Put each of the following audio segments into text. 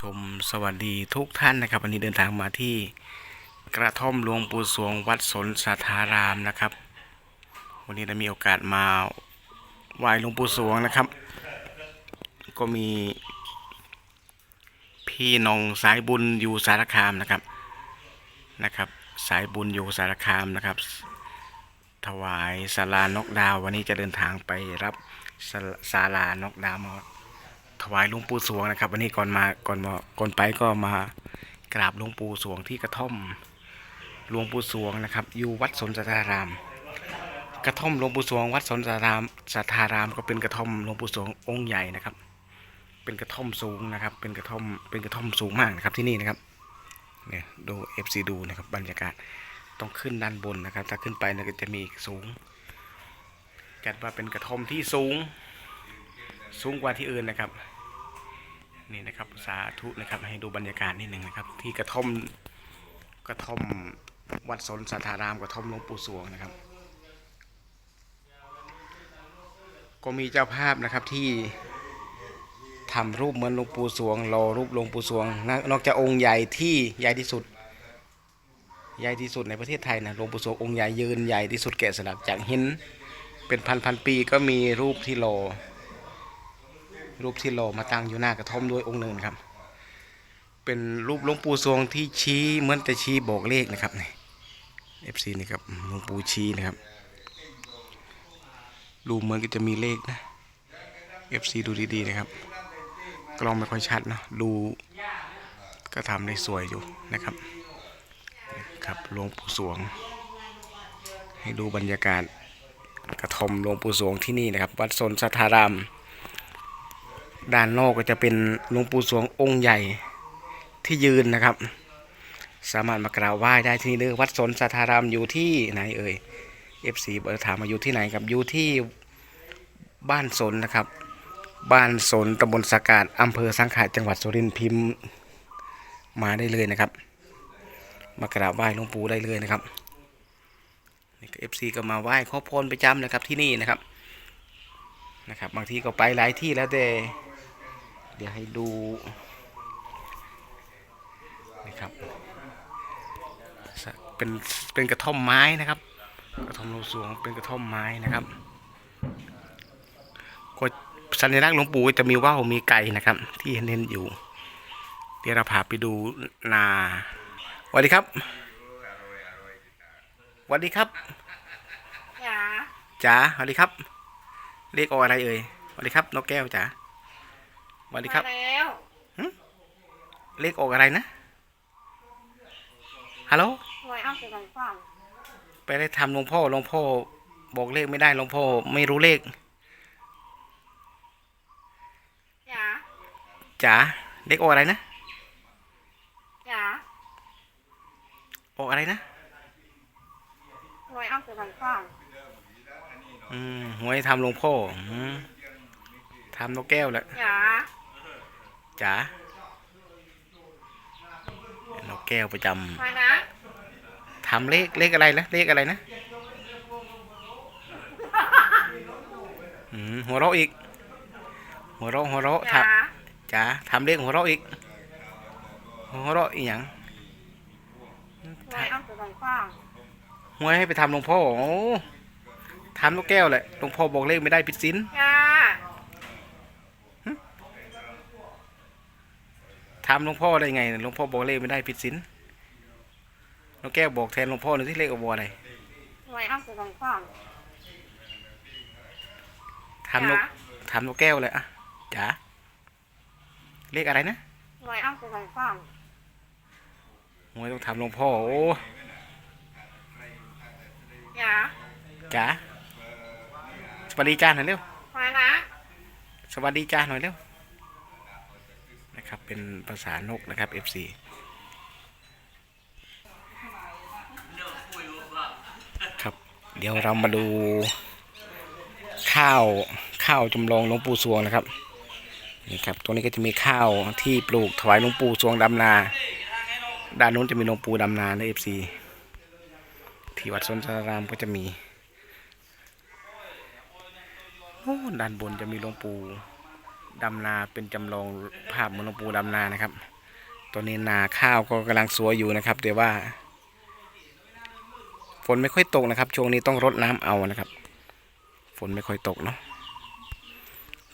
ชมสวัสดีทุกท่านนะครับ วันนี้เดินทางมาที่กระท่อมหลวงปู่สวงวัดสนสถารามนะครับ วันนี้ได้มีโอกาสมาไหว้หลวงปู่สวงนะครับ ก็มี พี่น้องสายบุญอยู่สารคามนะครับนะครับ สายบุญอยู่สารคามนะครับ ถวายศาลานกดาว วันนี้จะเดินทางไปรับศาศาลานกดาวมา ถวายหลวงปู่สวงนะครับ วันนี้ก่อนมาก่อนมาก่อนไปก็มากราบหลวงปู่สวงที่กระท่อมหลวงปู่สวงนะครับ อยู่วัดสนสัทธาราม กระท่อมหลวงปู่สวง วัดสนสัทธารามสัทธาราม ก็เป็นกระท่อมหลวงปู่สวงองค์ใหญ่นะครับ เป็นกระท่อมสูงนะครับ เป็นกระท่อมเป็นกระท่อมสูงมากนะครับที่นี่นะครับเนี่ยดูเอฟซีดูนะครับบรรยากาศต้องขึ้นด้านบนนะครับ ถ้าขึ้นไปเนี่ยก็จะมีสูง จัดว่าเป็นกระท่อมที่สูง สูงกว่าที่อื่นนะครับนี่นะครับสาธุนะครับให้ดูบรรยากาศนิดหนึ่งนะครับ ที่กระท่อมกระท่อมวัดสนสัทธารามกระท่อมหลวงปู่สวงนะครับ ก็มีเจ้าภาพนะครับที่ทำรูปเหมือนหลวงปู่สวงรอรูปหลวงปู่สวง นอกจากองค์ใหญ่ที่ใหญ่ที่สุด ใหญ่ที่สุดในประเทศไทยนะหลวงปู่สวงองค์ใหญ่ยืนใหญ่ที่สุดแกะสลักจากหินเป็นพันพันๆปีก็มีรูปที่รอ รูปที่โลมาตั้งอยู่หน้ากระท่อมด้วยองค์หนึ่งครับ เป็นรูปหลวงปู่สวงที่ชี้เหมือนจะชี้บอกเลขนะครับนี่เอฟซีนี่ครับหลวงปู่ชี้นะครับรูปเหมือนก็จะมีเลขนะเอฟซีดูดีๆนะครับ กล้องไม่ค่อยชัดนะดูก็ทำได้สวยอยู่นะครับครับหลวงปู่สวง ให้ดูบรรยากาศกระท่อมหลวงปู่สวงที่นี่นะครับ วัดสนสัทธาราม ด้านนอกก็จะเป็นหลวงปู่สวงองค์ใหญ่ที่ยืนนะครับ สามารถมากราบไหว้ได้ที่นี่เด้อวัดสนสัทธารามอยู่ที่ไหนเอ่ย FC เบอร์ถามมาอยู่ที่ไหนครับอยู่ที่บ้านสนนะครับ บ้านสนตำบลสากาดอำเภอสังขะจังหวัดสุรินทร์พิมพ์มาได้เลยนะครับ มากราบไหว้หลวงปู่ได้เลยนะครับนี่ก็ FC ก็มาไหว้ขอพรประจำนะครับที่นี่นะครับนะครับ บางทีก็ไปหลายที่แล้วแต่ เดี๋ยวให้ดูนะครับสะเป็นเป็นกระท่อมไม้นะครับ กระท่อมโลสวงเป็นกระท่อมไม้นะครับก็สัญลักษณ์หลวงปู่จะมีว่าวมีไก่นะครับ ที่เห็นๆอยู่ เดี๋ยวเราพาไปดูนาสวัสดีครับสวัสดีครับจ๋าจ๋าสวัสดีครับ เรียกออกอะไรเอ่ยสวัสดีครับนกแก้วจ๋า สวัสดีครับมาแล้วเลขออกอะไรนะ ฮัลโหลหวยเอาไปกันฟังไปได้ทำหลวงพ่อหลวงพ่อ บอกเลขไม่ได้หลวงพ่อไม่รู้เลขจ๋าจ๋าเลขออกอะไรนะจ๋าออกอะไรนะหวยเอาไปกันฟังอืมหวยทำหลวงพ่ออืมทำนกแก้วแหละจ๋า จ๋านกแก้วประจมานะำทำเลขเลขอะไรนะเลขอะไรนะอืมหัวเราะอีก หัวเราะหัวเราะทจ๋าำจ๋าทำเลขหัวเราะอีก หัวเราะอีกอย่างหวยเอาไปกันฟังหวยให้ไปทำหลวงพ่อโอ้ทำลูกแก้วแหละหลวงพ่อบอกเลขไม่ได้ผิดศีลจ๋า ทำหลวงพ่อได้ไงหลวงพ่อบอกเลขไม่ได้ผิดศีลลูกแก้วบอกแทนหลวงพ่อหน่อยที่เลขออกบัวอะไรหวยเอาไปกันฟังทำลูกทำลูกแก้วเลยอะจ๋าเลขอะไรนะหวยเอาไปกันฟังหวยต้องทำหลวงพ่อโอ้จ๋าจ๋าสวัสดีจ้าหน่อยเร็วมานะสวัสดีจ้าหน่อยเร็ว นะครับ เป็นภาษานกนะครับ FC ครับ เดี๋ยวเรามาดู ข้าวข้าวจำลองหลวงปู่สวงนะครับนี่ครับตรงนี้ก็จะมีข้าวที่ปลูกถวายหลวงปู่สวงดำนา ด้านนู้นจะมีหลวงปู่ดำนาใน FC ที่วัดสนสารามก็จะมีโอ้ด้านบนจะมีหลวงปู่ ดำนาเป็นจำลองภาพมอนปูดำนานะครับ ตอนนี้นาข้าวก็กำลังสวยอยู่นะครับแต่ว่า ฝนไม่ค่อยตกนะครับ ช่วงนี้ต้องรดน้ำเอานะครับ ฝนไม่ค่อยตกเนาะ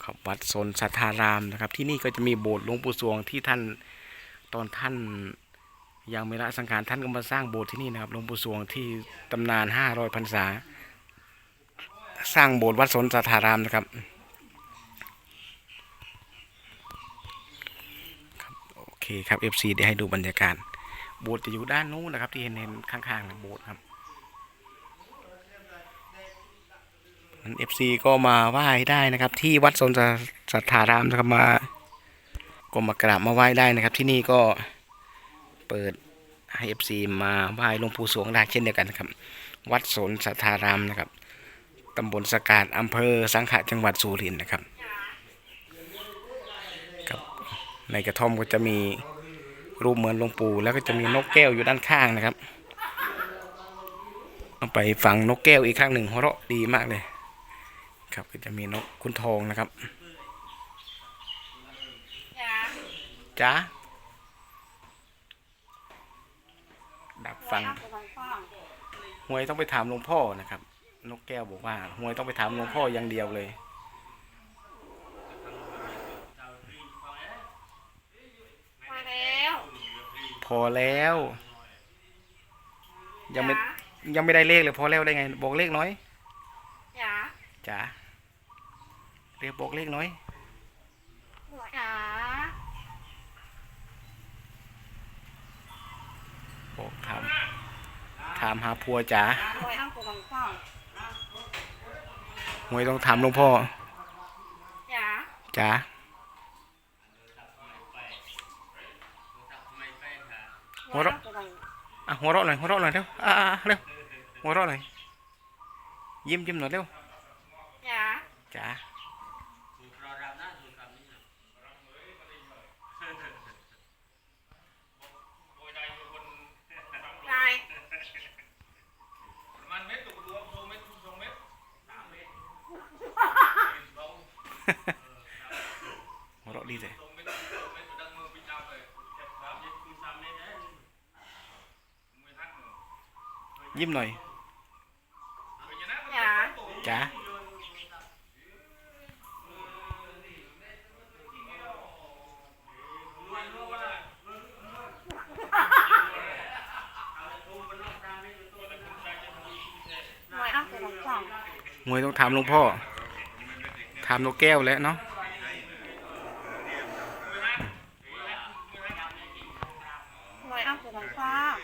ครับวัดโซนสัทธารามนะครับ ที่นี่ก็จะมีโบสถ์หลวงปู่สวงที่ท่านตอนท่านยังไม่ละสังขารท่านก็มาสร้างโบสถ์ที่นี่นะครับหลวงปู่สวงที่ตำนานห้าร้อยพรรษา สร้างโบสถ์วัดโซนสัทธารามนะครับ โอ เคครับ FC เดี๋ยวให้ดูบรรยากาศโบสถ์จะอยู่ด้านนู้นนะครับ ที่เห็นเห็นข้างๆนะโบสถ์ครับนั้น FC ก็มาไหว้ได้นะครับ ที่วัดสนสัทธารามนะครับมาก็มากราบมาไหว้ได้นะครับ ที่นี่ก็เปิดให้ FC มาไหว้หลวงปู่สวงได้เช่นเดียวกันนะครับ วัดสนสัทธารามนะครับตำบลสกาดอำเภอสังขะจังหวัดสุรินทร์นะครับ ในกระท่อมก็จะมีรูปเหมือนหลวงปู่แล้วก็จะมีนกแก้วอยู่ด้านข้างนะครับเอาไปฟังนกแก้วอีกครั้งหนึ่งหัวเราะดีมากเลย ครับก็จะมีนกคุณทองนะครับจ้าจ้าดักฟังหวยเอาไปฟังฟังหวยต้องไปถามหลวงพ่อนะครับ นกแก้วบอกว่าหวยต้องไปถามหลวงพ่ออย่างเดียวเลย มาแล้ว พอแล้ว ยังไม่จ๋ายังไม่ได้เลขเลยพอแล้วได้ไง บอกเลขน้อยจ้าจ๋าเรียกบอกเลขน้อยหวยจ้าบอกถามถามหาพัวจ๋าหวยเอาไปฟังฟังหวยต้องถามหลวงพ่อจ้าจ๋า หวยเอาไปฟังอะหัวเราะหน่อยหัวเราะหน่อยเร็วอะอะอะเร็วหัวเราะหน่อยยิ้มยิ้มหน่อยเร็วจ้าจ๋านายหัวเราะดีเลย ยิ้มหน่อยจ้าจ๋าหวยเอาไปฟังฟังหวยต้องถามหลวงพ่อ ถามนกแก้วแล้วเนาะ หวยเอาไปฟังฟัง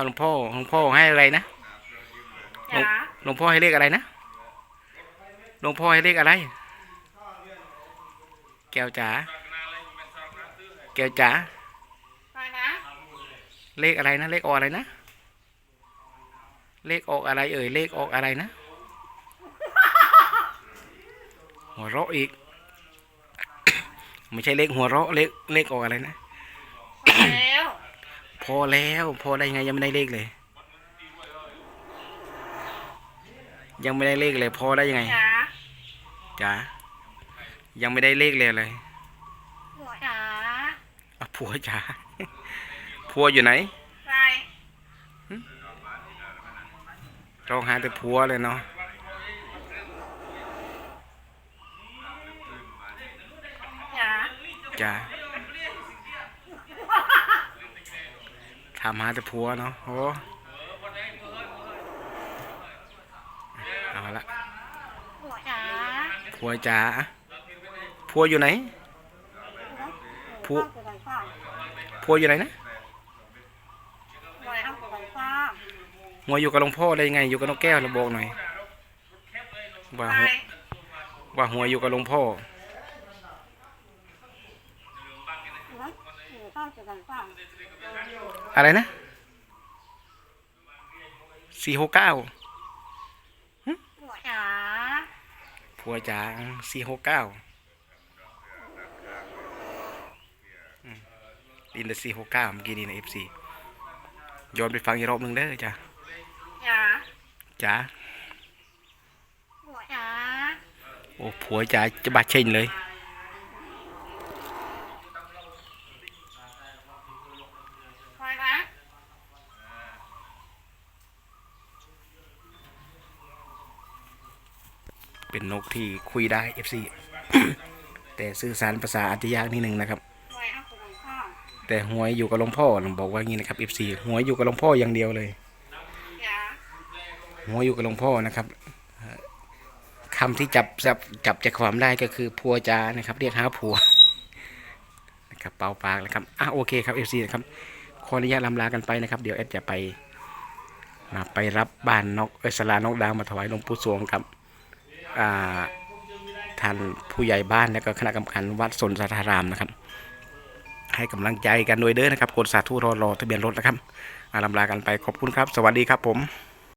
หวยต้องถามหลวงพ่อหลวงพ่อให้อะไรนะหลวงจ้าหลวงพ่อให้เลขอะไรนะหลวงพ่อให้เลขอะไร แก้วจ๋าแก้วจ๋าไปนะเลขอะไรนะ เลขออกอะไรนะ เลขออกอะไร เอ่ยเลขออกอะไรนะหัวเราะอีก ไม่ใช่เลขหัวเราะเลขเลขออกอะไรนะมาแล้ว พอแล้ว พอได้ไงยังไม่ได้เลขเลย ยังไม่ได้เลขเลย พอได้ยังไงจ้าจ๋ายังไม่ได้เลขเลยเลยหวยจ้าอะผัวจ๋าผัวอยู่ไหนไปร้องหาแต่ผัวเลยเนาะจ้าจ้า ถามหาแต่ผัวเนาะโอ้เอาละหวยจ้าผัวจ๋าผัวอยู่ไหนผู้เอาไปฟังฟังผัวอยู่ไหนนะหวยเอาไปฟังฟังหัวอยู่กับหลวงพ่อได้ยังไง อยู่กับนกแก้วเราบอกหน่อยว่าไปหัวว่าหัวอยู่กับหลวงพ่อ หวยเอาไปฟังฟังอะไรนะสี่หกเก้าหวยจ้าผัวจ๋าสี่หกเก้าดินละสี่หกเก้าเมื่อกี้นี่นะเอฟซีย้อนไปฟังอีกรอบหนึ่งเด้อจ้ะจ้าจ๋าหวยจ้าโอ้ผัวจ๋าจะบาดเช่นเลย เป็นนกที่คุยได้ FC แต่สื่อสารภาษาอาจจะยากนิดนึงนะครับหวยเอาคือมันข้างแต่หวยอยู่กับหลวงพ่อผมบอกว่างี้นะครับ FC หวยอยู่กับหลวงพ่ออย่างเดียวเลยยาหวยอยู่กับหลวงพ่อนะครับเอ่อคำที่จับจับจับใจความได้ก็คือพัวจานะครับ เรียกหาผัวนะครับเป่าปากนะครับอะโอเคครับ FC นะครับขออนุญาตลำลากันไปนะครับ เดี๋ยวแอดจะไปนะไปรับบ้านนกเอยสลานกดาวมาถวายหลวงปู่สวงครับอ่า ท่านผู้ใหญ่บ้านและก็คณะกรรมการวัดสนสารารามนะครับ ให้กำลังใจกันโดยเด้อนะครับกดสาธุรอรอทะเบียนรถนะครับอาลำลากันไปขอบคุณครับ สวัสดีครับผม